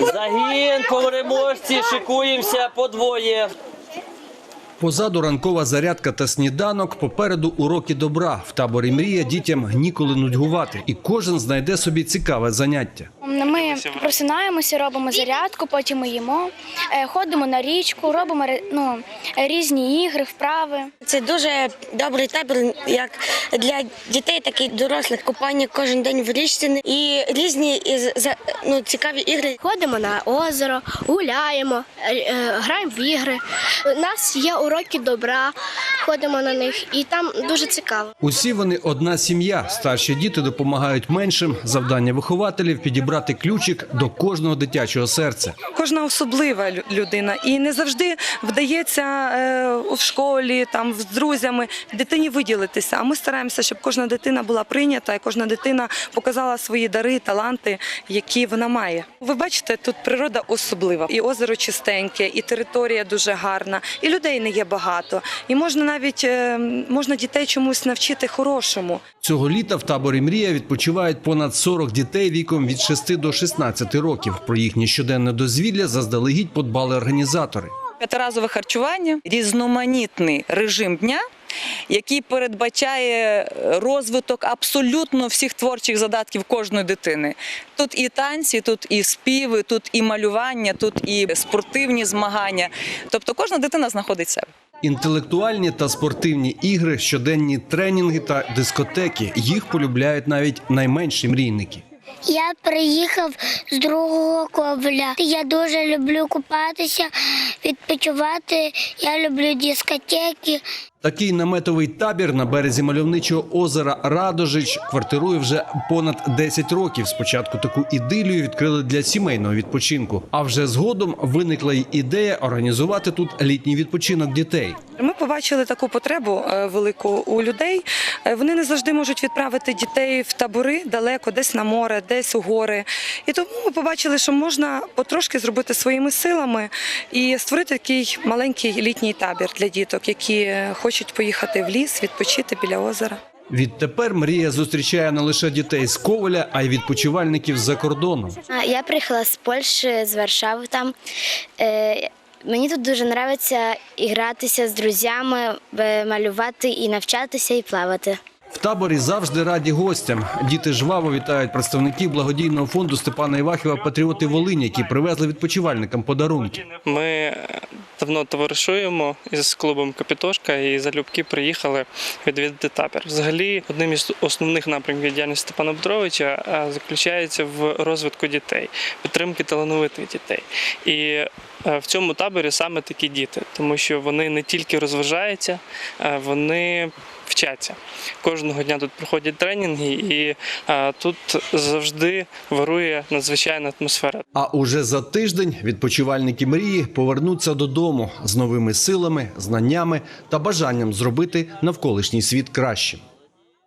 Загін переможці, шикуємося по двоє. Позаду ранкова зарядка та сніданок. Попереду уроки добра. В таборі мрія дітям ніколи нудьгувати, і кожен знайде собі цікаве заняття. Ми просинаємося, робимо зарядку, потім ми їмо, е, ходимо на річку, робимо ну, різні ігри, вправи. Це дуже добрий табір, як для дітей, так і дорослих. Купання кожен день в річці і різні ну, цікаві ігри. Ходимо на озеро, гуляємо, е, е, граємо в ігри. У нас є уроки добра, ходимо на них, і там дуже цікаво. Усі вони одна сім'я. Старші діти допомагають меншим. Завдання вихователів підібрати ключик до кожного дитячого серця. Кожна особлива лю- людина, і не завжди вдається е, в школі, там з друзями дитині виділитися. А ми стараємося, щоб кожна дитина була прийнята, і кожна дитина показала свої дари, таланти, які вона має. Ви бачите, тут природа особлива, і озеро чистеньке, і територія дуже гарна, і людей не є багато. І можна навіть е, можна дітей чомусь навчити хорошому. Цього літа в таборі Мрія відпочивають понад 40 дітей віком від 6 до 16 років. Про їхнє щоденне дозвілля заздалегідь подбали організатори. П'ятиразове харчування, різноманітний режим дня. Який передбачає розвиток абсолютно всіх творчих задатків кожної дитини. Тут і танці, тут і співи, тут і малювання, тут і спортивні змагання. Тобто кожна дитина знаходить себе. Інтелектуальні та спортивні ігри, щоденні тренінги та дискотеки. Їх полюбляють навіть найменші мрійники. Я приїхав з другого ковля. Я дуже люблю купатися, відпочивати. Я люблю дискотеки. Такий наметовий табір на березі мальовничого озера Радожич квартирує вже понад 10 років. Спочатку таку ідилію відкрили для сімейного відпочинку. А вже згодом виникла й ідея організувати тут літній відпочинок дітей. Ми побачили таку потребу е, велику у людей. Е, Вони не завжди можуть відправити дітей в табори далеко, десь на море, десь у гори. І тому ми побачили, що можна потрошки зробити своїми силами і створити такий маленький літній табір для діток, які е, хочуть поїхати в ліс, відпочити біля озера. Відтепер мрія зустрічає не лише дітей з Коваля, а й відпочивальників з-за кордону. Я приїхала з Польщі, з Варшави там. Е, Мені тут дуже подобається гратися з друзями, е, малювати і навчатися і плавати. В таборі завжди раді гостям. Діти жваво вітають представників благодійного фонду Степана Івахіва Патріоти Волині, які привезли відпочивальникам подарунки. Ми е, давно товаришуємо із клубом Капітошка і залюбки приїхали відвідати табір. Взагалі, одним із основних напрямків діяльності Степана Петровича е, заключається в розвитку дітей, підтримки талановитих дітей. І е, в цьому таборі саме такі діти, тому що вони не тільки розважаються, вони вчаться. Кожного дня тут проходять тренінги, і е, тут завжди вирує надзвичайна атмосфера. А уже за тиждень відпочивальники мрії повернуться додому з новими силами, знаннями та бажанням зробити навколишній світ кращим.